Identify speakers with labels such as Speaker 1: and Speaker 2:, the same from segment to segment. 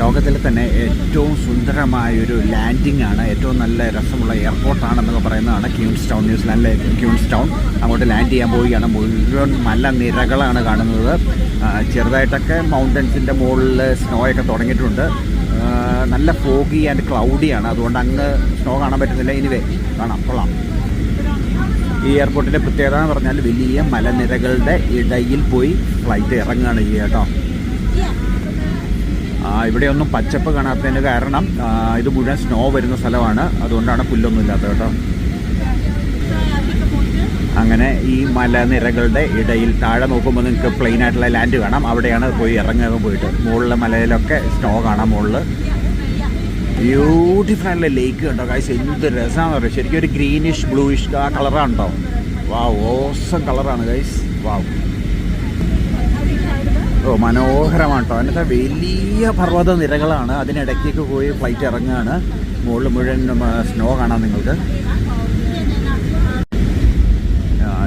Speaker 1: ലോകത്തിലെ തന്നെ ഏറ്റവും സുന്ദരമായൊരു ലാൻഡിംഗ് ആണ് ഏറ്റവും നല്ല രസമുള്ള എയർപോർട്ടാണെന്നൊക്കെ പറയുന്നതാണ് ക്യൂൺസ് ടൗൺ ന്യൂസിലാൻഡിലെ ക്യൂൺസ് ടൗൺ അങ്ങോട്ട് ലാൻഡ് ചെയ്യാൻ പോവുകയാണ്. മുഴുവൻ മലനിരകളാണ് കാണുന്നത്. ചെറുതായിട്ടൊക്കെ മൗണ്ടൻസിന്റെ മുകളിൽ സ്നോ ഒക്കെ തുടങ്ങിയിട്ടുണ്ട് നല്ല ഫോഗി ആൻഡ് ക്ലൗഡിയാണ്. അതുകൊണ്ട് അങ്ങ് സ്നോ കാണാൻ പറ്റുന്നില്ല. എനിവേ കാണാം കൊള്ളാം. ഈ എയർപോർട്ടിന്റെ പ്രത്യേകത എന്ന് പറഞ്ഞാൽ വലിയ മലനിരകളുടെ ഇടയിൽ പോയി ഫ്ലൈറ്റ് ഇറങ്ങുകയാണ് ചെയ്യുക കേട്ടോ. ഇവിടെയൊന്നും പച്ചപ്പ് കാണാത്തതിന് കാരണം ഇത് മുഴുവൻ സ്നോ വരുന്ന സ്ഥലമാണ്. അതുകൊണ്ടാണ് പുല്ലൊന്നും ഇല്ലാത്ത കേട്ടോ. അങ്ങനെ ഈ മലനിരകളുടെ ഇടയിൽ താഴെ നോക്കുമ്പോൾ നിങ്ങൾക്ക് പ്ലെയിൻ ആയിട്ടുള്ള ലാൻഡ് കാണാം. അവിടെയാണ് പോയി ഇറങ്ങുക പോയിട്ട്. മുകളിലെ മലയിലൊക്കെ സ്നോ കാണാം മുകളിൽ ബ്യൂട്ടിഫുൾ ആയിട്ടുള്ള ലേക്ക് കണ്ടോ കാഴ്ച എന്ത് രസമാണെന്ന് പറയുക ശരിക്കും ഒരു ഗ്രീനിഷ് ബ്ലൂയിഷ് ആ കളറാണ് കേട്ടോ വാവ് ഓസം കളറാണ് ഗൈസ് വാവ് ഓ മനോഹരമാണ് കേട്ടോ അതിനകത്ത് വലിയ പർവത നിരകളാണ്. അതിനിടയ്ക്കേക്ക് പോയി ഫ്ലൈറ്റ് ഇറങ്ങുകയാണ്. മുകളിൽ മുഴുവൻ സ്നോ കാണാം നിങ്ങൾക്ക്.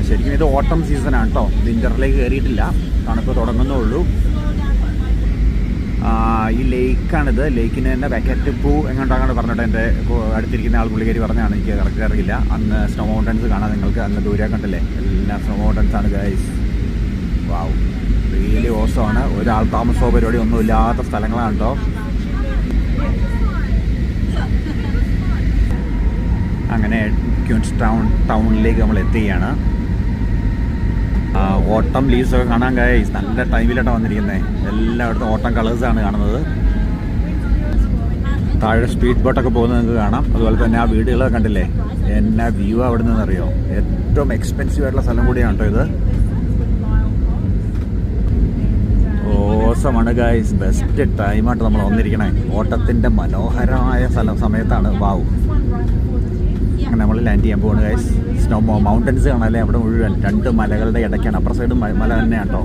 Speaker 1: ശരിക്കും ഇത് ഓട്ടം സീസണാണ് കേട്ടോ വിന്ററിലേക്ക് കയറിയിട്ടില്ല. തണുപ്പ് തുടങ്ങുന്നേ ഉള്ളൂ. ആ, ഈ ലേക്കാണിത് ലേക്കിന് തന്നെ വെക്കറ്റ് പൂ എങ്ങോട്ടാണ് പറഞ്ഞിട്ട് എന്റെ അടുത്തിരിക്കുന്ന ആൾ പുള്ളിക്കാരി പറഞ്ഞാണ് എനിക്ക് കറക്റ്റ് അറിയില്ല. അന്ന് സ്നോ മൗണ്ടൻസ് കാണാം നിങ്ങൾക്ക്. അന്ന് ദൂരെ കണ്ടല്ലേ? എല്ലാ സ്നോ മൗണ്ടൻസ് ആണ് ഗൈസ് ഓസമാണ് ഒരാൾ താമസമോ പരിപാടി ഒന്നും ഇല്ലാത്ത സ്ഥലങ്ങളാണ് കേട്ടോ. അങ്ങനെ ക്യൂൻസ് ടൗൺ ടൗണിലേക്ക് നമ്മൾ എത്തുകയാണ്. ഓട്ടം ലീവ്സ് ഒക്കെ കാണാൻ ഗൈസ് നല്ല ടൈമിലായിട്ടാണ് വന്നിരിക്കുന്നത് എല്ലായിടത്തും ഓട്ടം കളേഴ്സാണ് കാണുന്നത്. താഴെ സ്പീഡ് ബോട്ടൊക്കെ പോകുന്നത് നിങ്ങൾക്ക് കാണാം. അതുപോലെ തന്നെ ആ വീടുകളൊക്കെ കണ്ടില്ലേ? എന്നാ വ്യൂ അവിടെ നിന്നറിയോ ഏറ്റവും എക്സ്പെൻസീവ് ആയിട്ടുള്ള സ്ഥലം കൂടിയാണ് കേട്ടോ ഇത്. ഓസമാണ് ഗൈസ് ബെസ്റ്റ് ടൈമായിട്ട് നമ്മൾ വന്നിരിക്കണേ. ഓട്ടത്തിന്റെ മനോഹരമായ സ്ഥലം സമയത്താണ്. വാവ് അങ്ങനെ നമ്മൾ ലാൻഡ് ചെയ്യാൻ പോകുന്നത് ഗൈസ് സ്നോ മൗണ്ടൻസ് കാണാല്ലേ അവിടെ മുഴുവൻ രണ്ട് മലകളുടെ ഇടയ്ക്കാണ്. അപ്പുറ സൈഡും മല തന്നെയാണ് കേട്ടോ